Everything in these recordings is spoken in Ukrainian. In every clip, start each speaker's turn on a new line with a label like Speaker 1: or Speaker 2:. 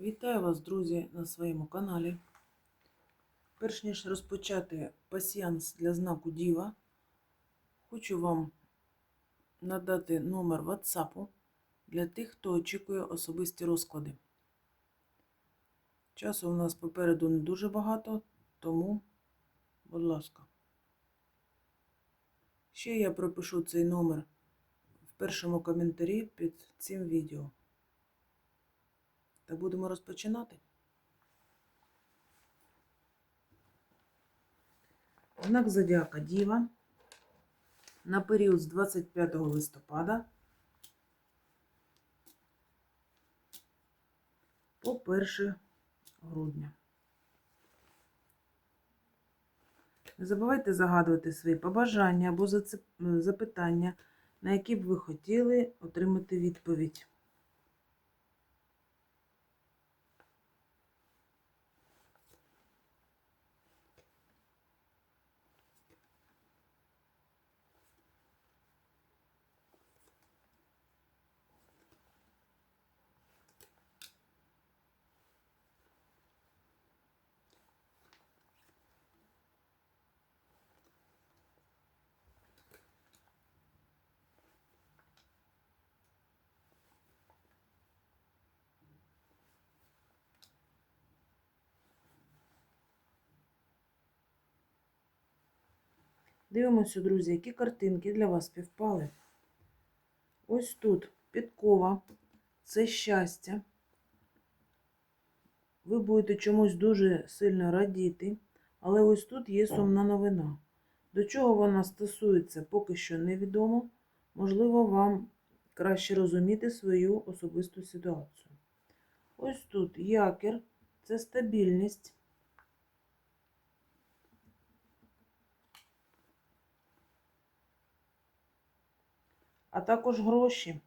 Speaker 1: Вітаю вас, друзі, на своєму каналі. Перш ніж розпочати пасіянс для знаку Діва, хочу вам надати номер WhatsApp для тих, хто очікує особисті розклади. Часу у нас попереду не дуже багато, тому, будь ласка. Ще я пропишу цей номер в першому коментарі під цим відео. Та будемо розпочинати. Знак Зодіака Діва на період з 25 листопада по 1 грудня. Не забувайте загадувати свої побажання або запитання, на які б ви хотіли отримати відповідь. Дивимося, друзі, які картинки для вас співпали. Ось тут підкова, це щастя. Ви будете чомусь дуже сильно радіти, але ось тут є сумна новина. До чого вона стосується, поки що невідомо. Можливо, вам краще розуміти свою особисту ситуацію. Ось тут якір це стабільність. А також гроші.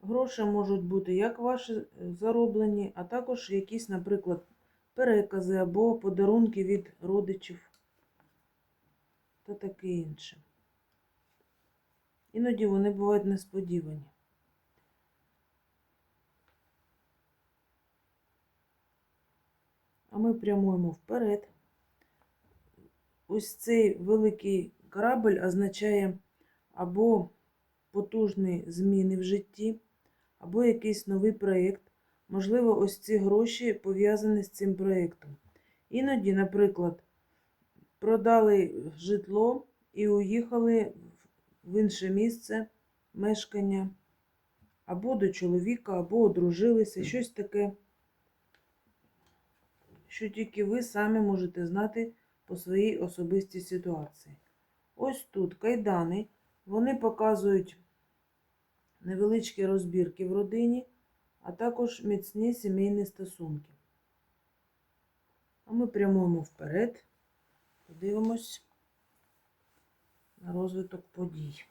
Speaker 1: Гроші можуть бути як ваші е, зароблені, а також якісь, наприклад, перекази або подарунки від родичів та таке інше. Іноді вони бувають несподівані. А ми прямуємо вперед. Ось цей великий корабль означає або потужні зміни в житті, або якийсь новий проєкт. Можливо, ось ці гроші пов'язані з цим проєктом. Іноді, наприклад, продали житло і уїхали в інше місце мешкання, або до чоловіка, або одружилися, щось таке що тільки ви самі можете знати по своїй особистій ситуації. Ось тут кайдани, вони показують невеличкі розбірки в родині, а також міцні сімейні стосунки. А ми прямуємо вперед, подивимось на розвиток подій.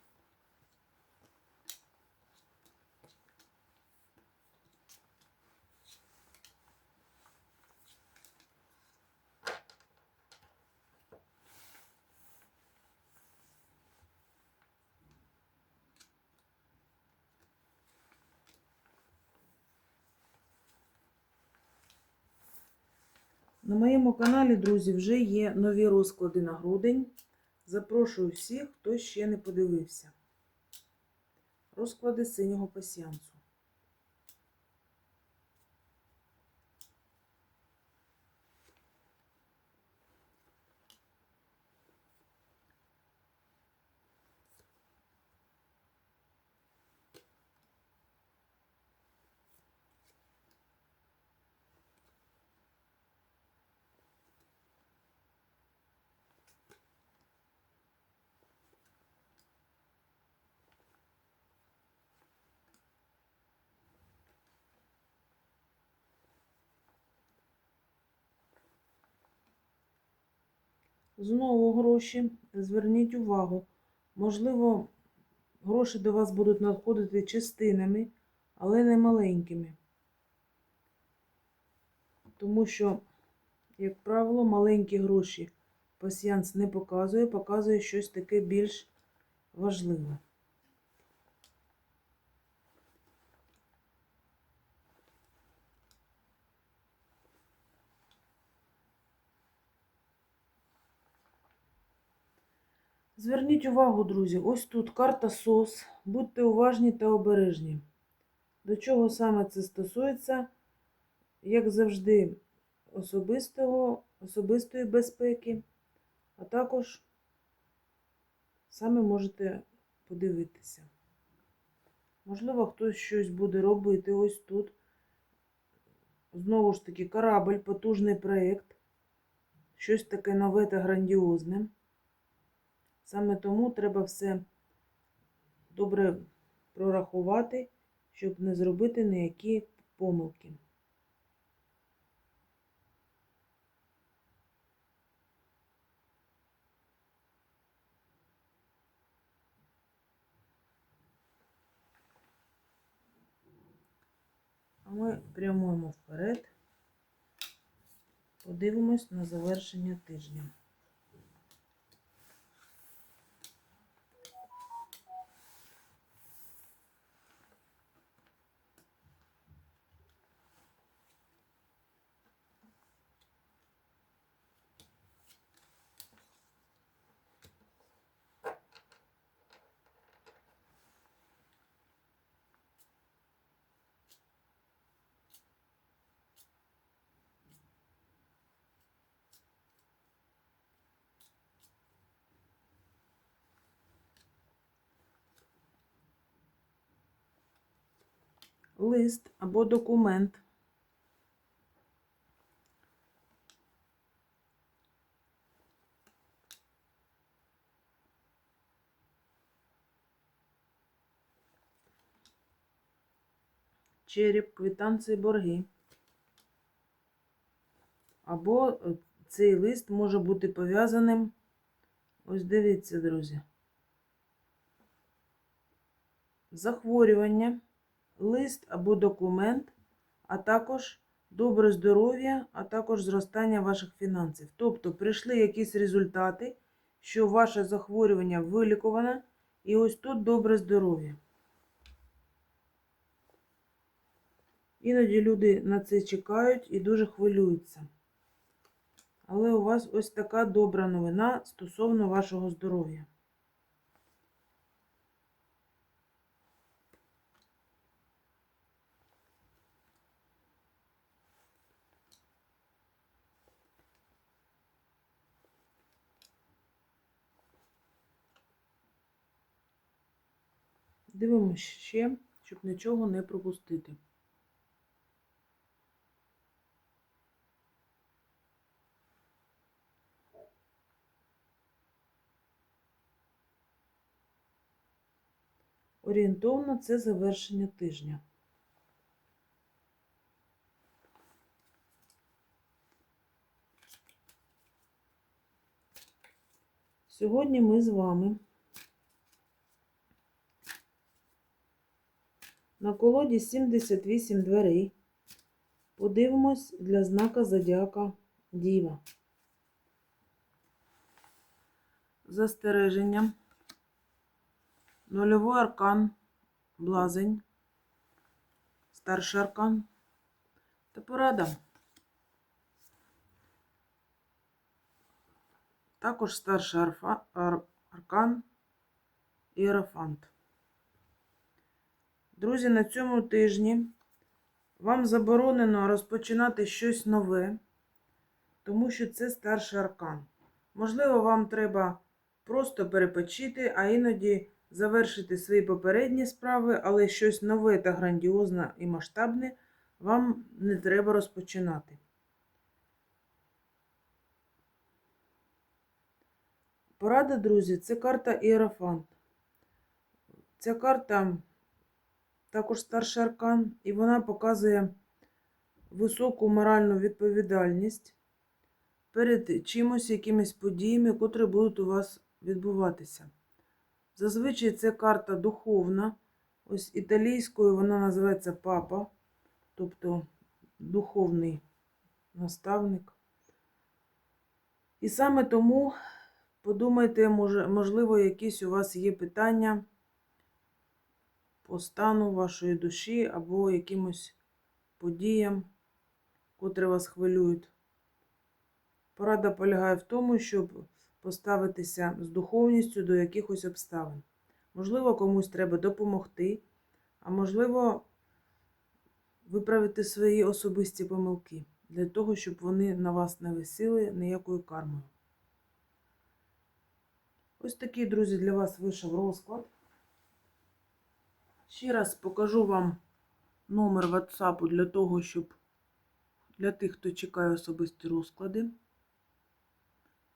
Speaker 1: На моєму каналі, друзі, вже є нові розклади на грудень. Запрошую всіх, хто ще не подивився. Розклади синього пасіянсу. Знову гроші. Зверніть увагу. Можливо, гроші до вас будуть надходити частинами, але не маленькими. Тому що як правило, маленькі гроші пасіянс не показує, показує щось таке більш важливе. Зверніть увагу, друзі, ось тут карта СОС. Будьте уважні та обережні. До чого саме це стосується, як завжди, особистого, особистої безпеки, а також саме можете подивитися. Можливо, хтось щось буде робити ось тут. Знову ж таки, корабль, потужний проєкт, щось таке нове та грандіозне. Саме тому треба все добре прорахувати, щоб не зробити ніякі помилки. А ми прямуємо вперед, подивимось на завершення тижня. Лист або документ. Череп, квитанції, борги. Або е, цей лист може бути пов'язаним. Ось дивіться, друзі. Захворювання лист або документ, а також добре здоров'я, а також зростання ваших фінансів. Тобто прийшли якісь результати, що ваше захворювання виліковане, і ось тут добре здоров'я. Іноді люди на це чекають і дуже хвилюються. Але у вас ось така добра новина стосовно вашого здоров'я. Дивимося ще, щоб нічого не пропустити. Орієнтовно це завершення тижня. Сьогодні ми з вами на колоді 78 дверей. Подивимось для знака Зодіака Діва. Застереження. Нульовий аркан, блазень, старший аркан та порада. Також старший арфа, ар, аркан іерофант. Друзі, на цьому тижні вам заборонено розпочинати щось нове, тому що це старший аркан. Можливо, вам треба просто перепочити, а іноді завершити свої попередні справи, але щось нове та грандіозне і масштабне вам не треба розпочинати. Порада, друзі, це карта Іерофант. Ця карта також старший аркан, і вона показує високу моральну відповідальність перед чимось, якимись подіями, котрі будуть у вас відбуватися. Зазвичай це карта духовна. Ось італійською вона називається папа, тобто духовний наставник. І саме тому подумайте, можливо, якісь у вас є питання по стану вашої душі або якимось подіям, котрі вас хвилюють. Порада полягає в тому, щоб поставитися з духовністю до якихось обставин. Можливо, комусь треба допомогти, а можливо, виправити свої особисті помилки для того, щоб вони на вас не висіли ніякою кармою. Ось такий, друзі, для вас вийшов розклад. Ще раз покажу вам номер WhatsApp для того, щоб для тих, хто чекає особисті розклади.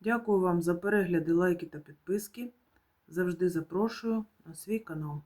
Speaker 1: Дякую вам за перегляди, лайки та підписки. Завжди запрошую на свій канал.